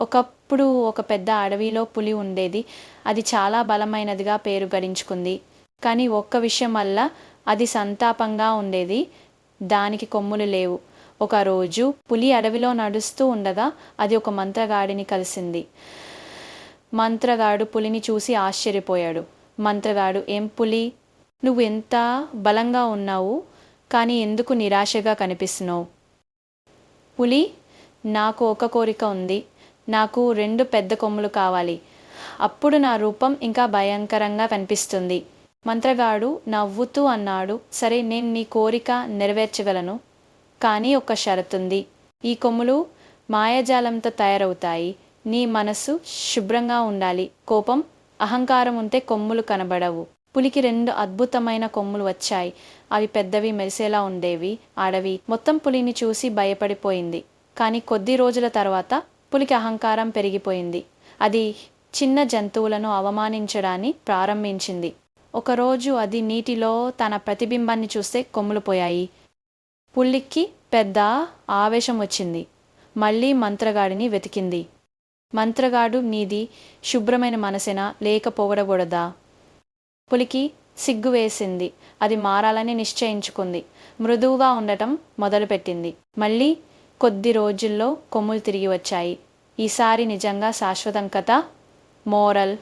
ఒకప్పుడు ఒక పెద్ద అడవిలో పులి ఉండేది. అది చాలా బలమైనదిగా పేరు గడించుకుంది. కానీ ఒక్క విషయం వల్ల అది సంతాపంగా ఉండేది. దానికి కొమ్ములు లేవు. ఒకరోజు పులి అడవిలో నడుస్తూ ఉండగా అది ఒక మంత్రగాడిని కలిసింది. మంత్రగాడు పులిని చూసి ఆశ్చర్యపోయాడు. మంత్రగాడు ఏం పులి? నువ్వు ఎంత బలంగా ఉన్నావు కానీ ఎందుకు నిరాశగా కనిపిస్తున్నావు? పులి నాకు ఒక కోరిక ఉంది. నాకు రెండు పెద్ద కొమ్ములు కావాలి. అప్పుడు నా రూపం ఇంకా భయంకరంగా కనిపిస్తుంది. మంత్రగాడు నవ్వుతూ అన్నాడు సరే నేను నీ కోరిక నెరవేర్చగలను కానీ ఒక షరతుంది. ఈ కొమ్ములు మాయాజాలంతో తయారవుతాయి. నీ మనసు శుభ్రంగా ఉండాలి. కోపం అహంకారం ఉంటే కొమ్ములు కనబడవు. పులికి రెండు అద్భుతమైన కొమ్ములు వచ్చాయి. అవి పెద్దవి మెరిసేలా ఉండేవి అడవి మొత్తం పులిని చూసి భయపడిపోయింది. కానీ కొద్ది రోజుల తర్వాత పులికి అహంకారం పెరిగిపోయింది. అది చిన్న జంతువులను అవమానించడాన్ని ప్రారంభించింది. ఒకరోజు అది నీటిలో తన ప్రతిబింబాన్ని చూస్తే కొమ్ములు పోయాయి పులికి పెద్ద ఆవేశం వచ్చింది. మళ్ళీ మంత్రగాడిని వెతికింది. మంత్రగాడు నీది శుభ్రమైన మనసేనా? లేక పొగడకూడదా? పులికి సిగ్గు వేసింది. అది మారాలని నిశ్చయించుకుంది. మృదువుగా ఉండటం మొదలుపెట్టింది. మళ్ళీ కొద్ది రోజుల్లో కొమ్ములు తిరిగి వచ్చాయి. ఈసారి నిజంగా శాశ్వతం కథ మోరల్.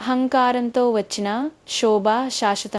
అహంకారంతో వచ్చిన శోభ శాశ్వతం